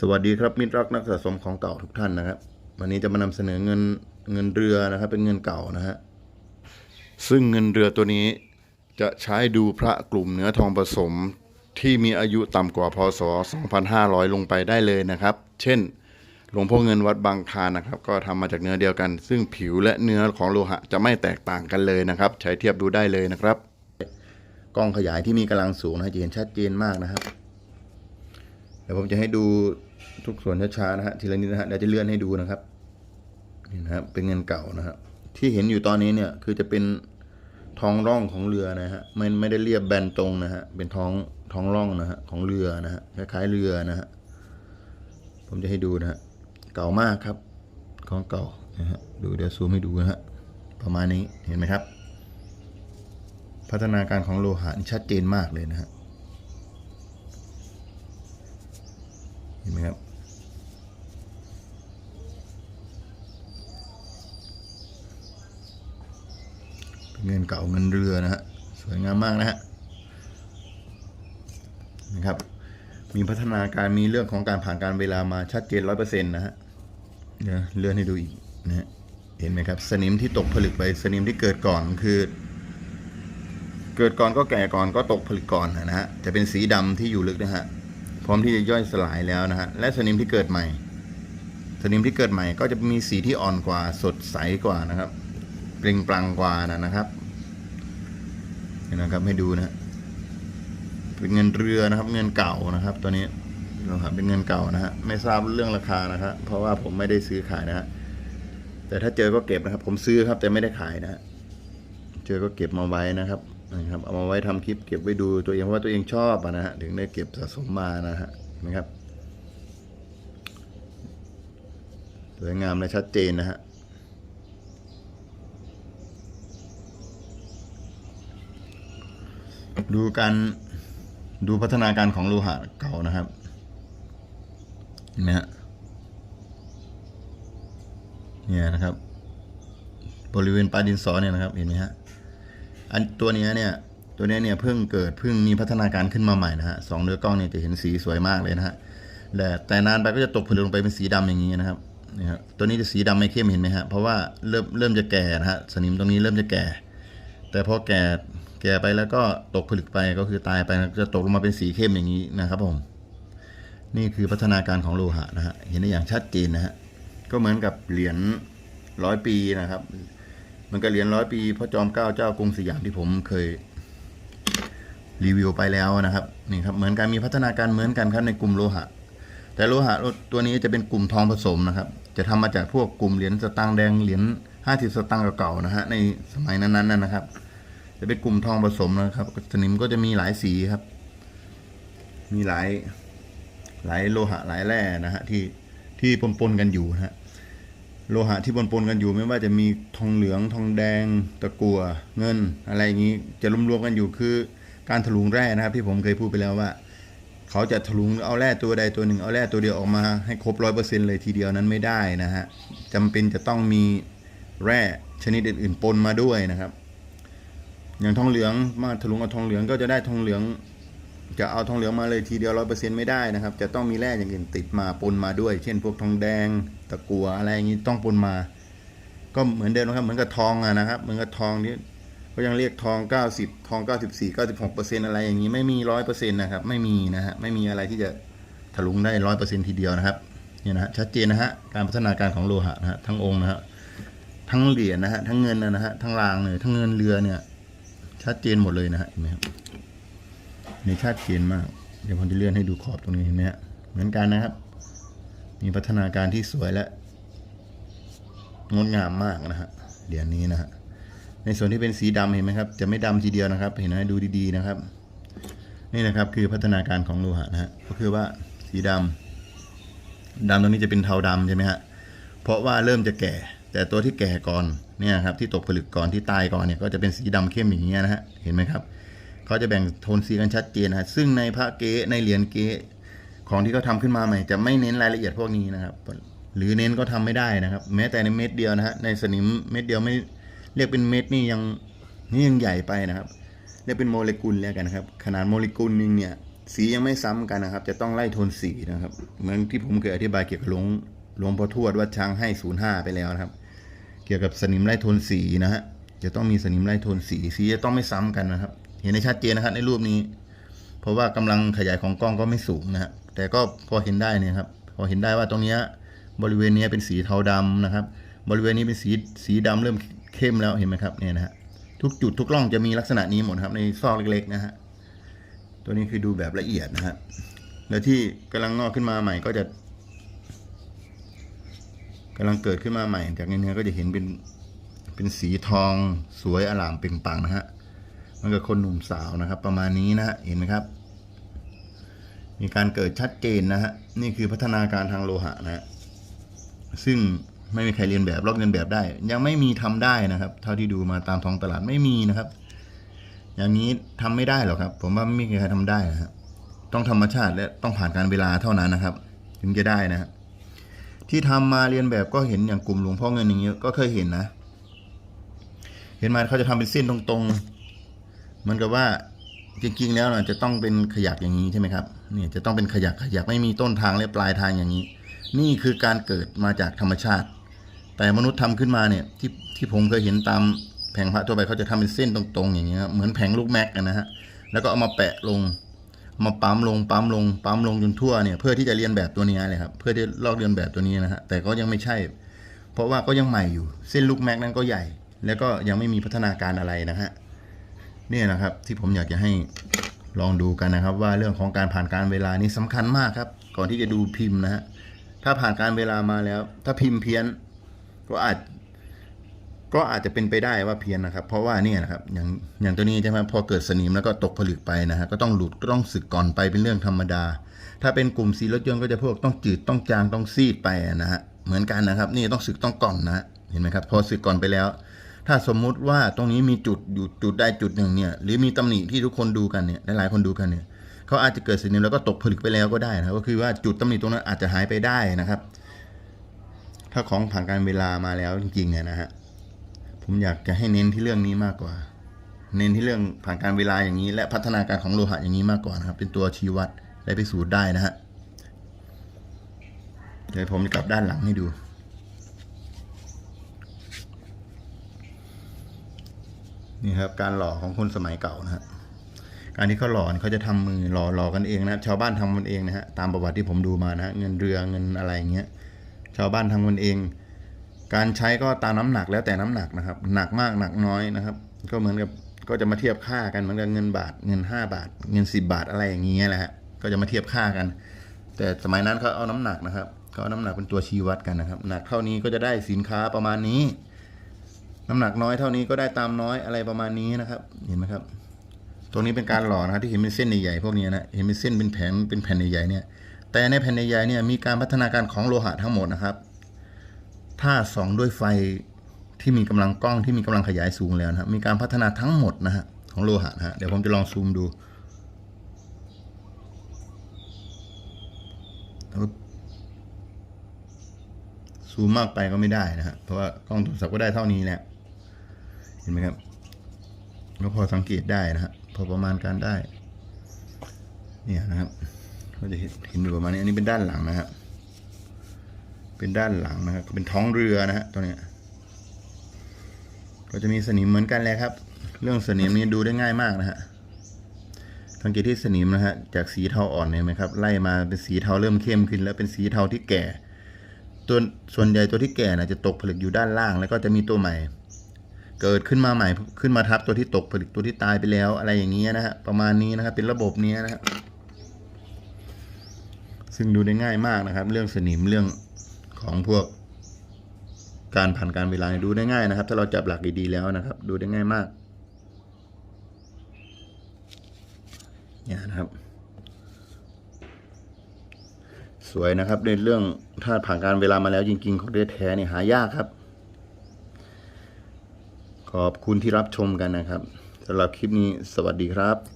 สวัสดีครับมิตรรักนักสะสมของเก่าทุกท่านนะครับ วันนี้จะมานำเสนอเงินเงินเรือนะครับ เป็นเงินเก่านะฮะซึ่งเงินเรือตัวนี้จะใช้ดูพระกลุ่มเนื้อทองผสมที่มีอายุต่ำกว่าพศ 2500 ลงไปได้เลยนะครับ เช่น หลวงพ่อเงินวัดบางคานนะครับ ก็ทำมาจากเนื้อเดียวกัน ซึ่งผิวและเนื้อของโลหะจะไม่แตกต่างกันเลยนะครับ ใช้เทียบดูได้เลยนะครับ กล้องขยายที่มีกำลังสูงนะจะเห็นชัดเจนมากนะครับ เดี๋ยวผมจะให้ดูทุกส่วนช้าๆนะฮะทีละนิดนะฮะเดี๋ยวจะเลื่อนให้ดูนะครับนี่นะครับเป็นเงินเก่านะครับที่เห็นอยู่ตอนนี้เนี่ยคือจะเป็นท้องร่องของเรือนะฮะไม่ไม่ได้เรียบแบนตรงนะฮะเป็นท้องท้องร่องนะฮะของเรือนะฮะคล้ายๆเรือนะฮะผมจะให้ดูนะฮะเก่ามากครับของเก่านะฮะดูเดี๋ยวซูมให้ดูนะฮะประมาณนี้เห็นไหมครับ พัฒนาการของโลหะนี่ชัดเจนมากเลยนะฮะ เห็นไหมครับ เก่าเงินเรือนะฮะสวยงามมากนะฮะนะครับ มีพัฒนาการมีเรื่องของการผ่านการเวลามาชัดเจนร้อยเปอร์เซ็นต์นะฮะเดี๋ยวเลื่อนให้ดูอีกนะฮะเห็นไหมครับ สนิมที่ตกผลึกไปสนิมที่เกิดก่อนคือ เกิดก่อนก็แก่ก่อนก็ตกผลึกก่อนนะฮะจะเป็นสีดำที่อยู่ลึกนะฮะพร้อมที่จะย่อยสลายแล้วนะฮะและสนิมที่เกิดใหม่ สนิมที่เกิดใหม่ก็จะมีสีที่อ่อนกว่าสดใสกว่านะครับเปล่งปลั่งกว่านะครับ นะครับให้ดูนะเป็นเงินเรือนะครับ เงินเก่านะครับ ตัวนี้เราหาเป็นเงินเก่านะฮะไม่ทราบเรื่องราคานะครับเพราะว่าผมไม่ได้ซื้อขายนะฮะแต่ถ้าเจอก็เก็บนะครับ ผมซื้อครับ แต่ไม่ได้ขายนะฮะเจอก็เก็บมาไว้นะครับนะครับ เอามาไว้ทำคลิปเก็บไว้ดูตัวเองเพราะว่าตัวเองชอบนะฮะถึงได้เก็บสะสมมานะฮะเห็นะครับสวยงามและชัดเจนนะฮะ ดูการดูพัฒนาการของโลหะเก่านะครับเห็นไหมฮะเนี่ยนะครับ บริเวณปลายดินสอเนี่ยนะครับเห็นไหมฮะอันตัวนี้เนี่ยตัวนี้เนี่ยเพิ่งเกิดเพิ่งมีพัฒนาการขึ้นมาใหม่นะฮะสองเนื้อกล้องเนี่ยจะเห็นสีสวยมากเลยนะฮะแต่แต่นานไปก็จะตกผลึกลงไปเป็นสีดำอย่างนี้นะครับนี่ครับตัวนี้จะสีดำไม่เข้มเห็นไหมฮะเพราะว่าเริ่มเริ่มจะแก่นะฮะสนิมตรงนี้เริ่มจะแก่ แต่พอแก่ แก่ไปแล้วก็ตกผลึกไปก็คือตายไปจะตกลงมาเป็นสีเข้มอย่างนี้นะครับผม นี่คือพัฒนาการของโลหะนะฮะเห็นได้อย่างชัดเจนนะฮะก็เหมือนกับเหรียญร้อยปีนะครับ มันก็เหรียญร้อยปีพระจอมเกล้าเจ้ากรุงสยามที่ผมเคยรีวิวไปแล้วนะครับนี่ครับเหมือนกันมีพัฒนาการเหมือนกันครับในกลุ่มโลหะ แต่โลหะตัวนี้จะเป็นกลุ่มทองผสมนะครับ จะทำมาจากพวกกลุ่มเหรียญสตางค์แดงเหรียญห้าสิบสตางค์เก่าๆนะฮะในสมัยนั้นๆนะครับ จะเป็นกลุ่มทองผสมนะครับ สนิมก็จะมีหลายสีครับ มีหลายหลายโลหะหลายแร่นะฮะที่ที่ปนๆกันอยู่นะฮะโลหะที่ปนๆกันอยู่ไม่ว่าจะมีทองเหลืองทองแดงตะกั่วเงิน อะไรอย่างนี้จะรวมๆกันอยู่คือการถลุงแร่นะครับ ที่ผมเคยพูดไปแล้วว่า เขาจะถลุงเอาแร่ตัวใดตัวหนึ่งเอาแร่ตัวเดียวออกมาให้ครบร้อยเปอร์เซ็นเลยทีเดียวนั้นไม่ได้นะฮะจำเป็นจะต้องมีแร่ชนิดอื่นๆปนมาด้วยนะครับ อย่างทองเหลืองมาถลุงเอาทองเหลืองก็จะได้ทองเหลือง จะเอาทองเหลืองมาเลยทีเดียวร้อยเปอร์เซ็นไม่ได้นะครับ จะต้องมีแร่อย่างอื่นติดมาปนมาด้วย เช่น พวกทองแดงตะกัวอะไรอย่างนี้ต้องปนมา ก็เหมือนเดิมนะครับเหมือนกับทองอะนะครับ เหมือนกับทองที่ก็ยังเรียกทอง 90 ทอง 94 96เปอร์เซ็นอะไรอย่างนี้ไม่มีร้อยเปอร์เซ็นต์นะครับไม่มีนะฮะไม่มีอะไรที่จะถลุงได้ร้อยเปอร์เซ็นทีเดียวนะครับเนี่ยนะฮะชัดเจนนะฮะการพัฒนาการของโลหะนะฮะทั้งองค์นะฮะทั้งเหรียญนะฮะทั้งเงินนะฮะทั้งรางเลยทั้งเงินเรือเนี่ย ชัดเจนหมดเลยนะฮะเห็นไหมครับนี่ชัดเจนมาก เดี๋ยวผมจะเลื่อนให้ดูขอบตรงนี้เห็นไหมฮะเหมือนกันนะครับ มีพัฒนาการที่สวยและงดงามมากนะฮะเหรียญนี้นะฮะในส่วนที่เป็นสีดำเห็นไหมครับ จะไม่ดำทีเดียวนะครับ เห็นไหมดูดีๆนะครับ นี่นะครับคือพัฒนาการของโลหะนะฮะก็คือว่าสีดำดำตรงนี้จะเป็นเทาดำใช่ไหมฮะเพราะว่าเริ่มจะแก่ แต่ตัวที่แก่ก่อน เนี่ยครับที่ตกผลึกก่อนที่ตายก่อนเนี่ยก็จะเป็นสีดำเข้มอย่างเงี้ยนะฮะเห็นไหมครับเขาจะแบ่งโทนสีกันชัดเจนนะฮะซึ่งในพระเก๊ในเหรียญเก๊ของที่เขาทำขึ้นมาใหม่จะไม่เน้นรายละเอียดพวกนี้นะครับ หรือเน้นก็ทำไม่ได้นะครับ แม้แต่ในเม็ดเดียวนะฮะในสนิมเม็ดเดียวไม่เรียกเป็นเม็ดนี่ยังนี่ยังใหญ่ไปนะครับเรียกเป็นโมเลกุลแล้วกันนะครับ ขนาดโมเลกุลนึงเนี่ยสียังไม่ซ้ำกันนะครับ จะต้องไล่โทนสีนะครับ เหมือนที่ผมเคยอธิบายเกี่ยวกับหลวงหลวงพ่อทวดวัดช้างให้ศูนย์ห้าไปแล้วนะครับ เกี่ยวกับสนิมไล่โทนสีนะฮะจะต้องมีสนิมไล่โทนสีสีจะต้องไม่ซ้ำกันนะครับ เห็นได้ชัดเจนนะครับในรูปนี้ เพราะว่ากำลังขยายของกล้องก็ไม่สูงนะฮะแต่ก็พอเห็นได้เนี่ยครับพอเห็นได้ว่าตรงนี้บริเวณนี้เป็นสีเทาดำนะครับ บริเวณนี้เป็นสีสีดำเริ่มเข้มแล้วเห็นไหมครับเนี่ยนะฮะทุกจุดทุกร่องจะมีลักษณะนี้หมดครับในซอกเล็กๆนะฮะตัวนี้คือดูแบบละเอียดนะฮะแล้วที่กำลังงอกขึ้นมาใหม่ก็จะ กำลังเกิดขึ้นมาใหม่ จากในเนื้อก็จะเห็นเป็นเป็นสีทองสวยอลามเปล่งปลังนะฮะมันก็คนหนุ่มสาวนะครับ ประมาณนี้นะเห็นไหมครับ มีการเกิดชัดเจนนะฮะนี่คือพัฒนาการทางโลหะนะฮะซึ่งไม่มีใครเรียนแบบลอกเรียนแบบได้ ยังไม่มีทำได้นะครับ เท่าที่ดูมาตามท้องตลาดไม่มีนะครับ อย่างนี้ทำไม่ได้หรอกครับ ผมว่าไม่มีใครทำได้นะครับต้องธรรมชาติและต้องผ่านการเวลาเท่านั้นนะครับ ถึงจะได้นะครับ ที่ทำมาเรียนแบบก็เห็นอย่างกลุ่มหลวงพ่อเงินอย่างเงี้ยก็เคยเห็นนะ เห็นมาเขาจะทำเป็นเส้นตรงๆเหมือนกับว่าจริงๆแล้วน่ะจะต้องเป็นขยักอย่างนี้ใช่ไหมครับเนี่ยจะต้องเป็นขยักขยักไม่มีต้นทางและปลายทางอย่างนี้ นี่คือการเกิดมาจากธรรมชาติ แต่มนุษย์ทำขึ้นมาเนี่ยที่ที่ผมเคยเห็นตามแผงพระทั่วไปเขาจะทำเป็นเส้นตรงๆ อย่างเงี้ยครับเหมือนแผงลูกแม็กนะฮะแล้วก็เอามาแปะลง มาปั๊มลงปั๊มลงปั๊มลงจนทั่วเนี่ยเพื่อที่จะเรียนแบบตัวนี้เลยครับเพื่อที่ลอกเรียนแบบตัวนี้นะฮะแต่ก็ยังไม่ใช่ เพราะว่าก็ยังใหม่อยู่เส้นลูกแม็กนั้นก็ใหญ่ แล้วก็ยังไม่มีพัฒนาการอะไรนะฮะนี่นะครับที่ผมอยากจะให้ลองดูกันนะครับ ว่าเรื่องของการผ่านการเวลานี่สำคัญมากครับ ก่อนที่จะดูพิมพ์นะฮะถ้าผ่านการเวลามาแล้ว ถ้าพิมพ์เพี้ยน ก็อาจ ก็อาจจะเป็นไปได้ว่าเพี้ยนนะครับ เพราะว่าเนี่ยนะครับอย่างอย่างตัวนี้ใช่ไหมพอเกิดสนิมแล้วก็ตกผลึกไปนะฮะก็ต้องหลุดก็ต้องสึกก่อนไปเป็นเรื่องธรรมดา ถ้าเป็นกลุ่มสีรถยนต์ก็จะพวกต้องจืดต้องจางต้องซีดไปนะฮะเหมือนกันนะครับ นี่ต้องสึกต้องก่อนนะฮะเห็นไหมครับพอสึกก่อนไปแล้ว ถ้าสมมุติว่าตรงนี้มีจุดอยู่จุดใดจุดหนึ่งเนี่ยหรือมีตำหนิที่ทุกคนดูกันเนี่ยหลายๆคนดูกันเนี่ยเขาอาจจะเกิดสนิมแล้วก็ตกผลึกไปแล้วก็ได้นะก็คือว่าจุดตำหนิตรงนั้นอาจจะหายไปได้นะครับ ถ้าของผ่านการเวลามาแล้วจริงๆนะฮะ ผมอยากจะให้เน้นที่เรื่องนี้มากกว่า เน้นที่เรื่องผ่านการเวลาอย่างนี้ และพัฒนาการของโลหะอย่างนี้มากกว่านะครับ เป็นตัวชี้วัดและพิสูจน์ได้นะฮะเดี๋ยวผมจะกลับด้านหลังให้ดู นี่ครับการหล่อของคนสมัยเก่านะฮะการที่เขาหล่อเขาจะทำมือหล่อหล่อกันเองนะชาวบ้านทำกันเองนะฮะตามประวัติที่ผมดูมานะเงินเรือเงินอะไรอย่างเงี้ยชาวบ้านทำกันเอง การใช้ก็ตามน้ำหนักแล้วแต่น้ำหนักนะครับ หนักมากหนักน้อยนะครับ ก็เหมือนกับก็จะมาเทียบค่ากันเหมือนกับเงินบาทเงินห้าบาท เงินสิบาทอะไรอย่างเงี้ยแหละฮะก็จะมาเทียบค่ากัน แต่สมัยนั้นเขาเอาน้ำหนักนะครับเขาเอาน้ำหนักเป็นตัวชี้วัดกันนะครับ หนักเท่านี้ก็จะได้สินค้าประมาณนี้ น้ำหนักน้อยเท่านี้ก็ได้ตามน้อยอะไรประมาณนี้นะครับ เห็นไหมครับ ตรงนี้เป็นการหล่อนะครับที่เห็นเป็นเส้นใหญ่ๆพวกนี้นะเห็นเป็นเส้นเป็นแผงเป็นแผ่นใหญ่ๆเนี่ย แต่ในแผ่นใหญ่ๆเนี่ยมีการพัฒนาการของโลหะทั้งหมดนะครับ ถ้าส่องด้วยไฟที่มีกำลังกล้องที่มีกำลังขยายสูงแล้วนะครับ มีการพัฒนาทั้งหมดนะฮะของโลหะนะฮะเดี๋ยวผมจะลองซูมดูซูมมากไปก็ไม่ได้นะฮะเพราะว่ากล้องโทรศัพท์ก็ได้เท่านี้แหละเห็นไหมครับก็พอสังเกตได้นะฮะพอประมาณการได้ เนี่ยนะครับ ก็จะเห็นเห็นอยู่ประมาณนี้ อันนี้เป็นด้านหลังนะครับ เป็นด้านหลังนะครับเป็นท้องเรือนะฮะตัวเนี้ยก็จะมีสนิมเหมือนกันเลยครับ เรื่องสนิมนี่ดูได้ง่ายมากนะฮะสังเกตที่สนิมนะฮะจากสีเทาอ่อนเห็นไหมครับไล่มาเป็นสีเทาเริ่มเข้มขึ้น แล้วเป็นสีเทาที่แก่ ตัวส่วนใหญ่ตัวที่แก่นะจะตกผลึกอยู่ด้านล่าง แล้วก็จะมีตัวใหม่ เกิดขึ้นมาใหม่ขึ้นมาทับตัวที่ตกผลึกตัวที่ตายไปแล้ว อะไรอย่างเงี้ยนะฮะประมาณนี้นะครับเป็นระบบนี้นะฮะซึ่งดูได้ง่ายมากนะครับ เรื่องสนิมเรื่อง ของพวกการผ่านการเวลาดูได้ง่ายนะครับ ถ้าเราจับหลักดีๆแล้วนะครับ ดูได้ง่ายมากเนี่ยนะครับ สวยนะครับในเรื่องถ้าผ่านการเวลามาแล้วจริง ๆ ของเดแท้เนี่ยหายากครับ ขอบคุณที่รับชมกันนะครับสำหรับคลิปนี้สวัสดีครับ